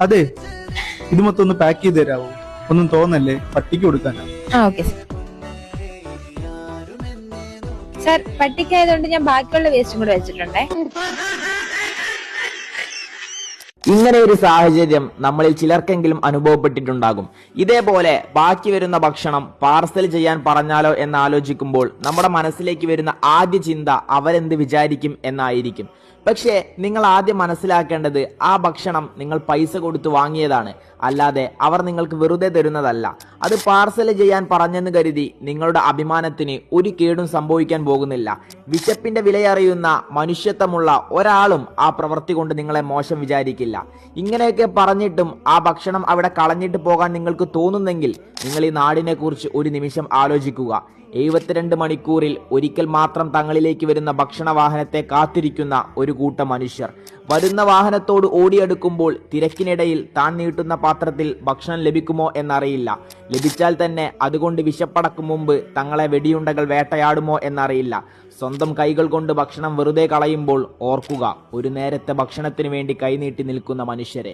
അതെ ഇത് മൊത്തം ഒന്ന് പാക്ക് ചെയ്ത് തരാവോ? ഒന്നും തോന്നല്ലേ? പട്ടിക്ക് കൊടുക്കാനാ ആ ഓക്കെ സാർ പട്ടിക്കായതുകൊണ്ട് ഞാൻ ബാക്കിയുള്ള വേസ്റ്റും കൂടെ വെച്ചിട്ടുണ്ടേ. ഇങ്ങനെ ഒരു സാഹചര്യം നമ്മളിൽ ചിലർക്കെങ്കിലും അനുഭവപ്പെട്ടിട്ടുണ്ടാകും. ഇതേപോലെ ബാക്കി വരുന്ന ഭക്ഷണം പാർസൽ ചെയ്യാൻ പറഞ്ഞാലോ എന്ന് ആലോചിക്കുമ്പോൾ നമ്മുടെ മനസ്സിലേക്ക് വരുന്ന ആദ്യ ചിന്ത അവരെന്ത് വിചാരിക്കും എന്നായിരിക്കും. പക്ഷേ നിങ്ങൾ ആദ്യം മനസ്സിലാക്കേണ്ടത് ആ ഭക്ഷണം നിങ്ങൾ പൈസ കൊടുത്ത് വാങ്ങിയതാണ്. അല്ലാതെ അവർ നിങ്ങൾക്ക് വെറുതെ തരുന്നതല്ല. അത് പാർസൽ ചെയ്യാൻ പറഞ്ഞെന്ന് കരുതി നിങ്ങളുടെ അഭിമാനത്തിന് ഒരു കേടും സംഭവിക്കാൻ പോകുന്നില്ല. വിശപ്പിന്റെ വിലയറിയുന്ന മനുഷ്യത്വമുള്ള ഒരാളും ആ പ്രവൃത്തി കൊണ്ട് നിങ്ങളെ മോശം വിചാരിക്കില്ല. ഇങ്ങനെയൊക്കെ പറഞ്ഞിട്ടും ആ ഭക്ഷണം അവിടെ കളഞ്ഞിട്ട് പോകാൻ നിങ്ങൾക്ക് തോന്നുന്നെങ്കിൽ നിങ്ങൾ ഈ നാടിനെ കുറിച്ച് ഒരു നിമിഷം ആലോചിക്കുക. എഴുപത്തിരണ്ട് മണിക്കൂറിൽ ഒരിക്കൽ മാത്രം തങ്ങളിലേക്ക് വരുന്ന ഭക്ഷണ വാഹനത്തെ കാത്തിരിക്കുന്ന ഒരു കൂട്ടം മനുഷ്യർ. വരുന്ന വാഹനത്തോട് ഓടിയെടുക്കുമ്പോൾ തിരക്കിനിടയിൽ താൻ നീട്ടുന്ന പാത്രത്തിൽ ഭക്ഷണം ലഭിക്കുമോ എന്നറിയില്ല. ലഭിച്ചാൽ തന്നെ അതുകൊണ്ട് വിശപ്പടക്കും മുമ്പ് തങ്ങളെ വെടിയുണ്ടകൾ വേട്ടയാടുമോ എന്നറിയില്ല. സ്വന്തം കൈകൾ കൊണ്ട് ഭക്ഷണം വെറുതെ കളയുമ്പോൾ ഓർക്കുക ഒരു നേരത്തെ ഭക്ഷണത്തിന് വേണ്ടി കൈനീട്ടി നിൽക്കുന്ന മനുഷ്യരെ.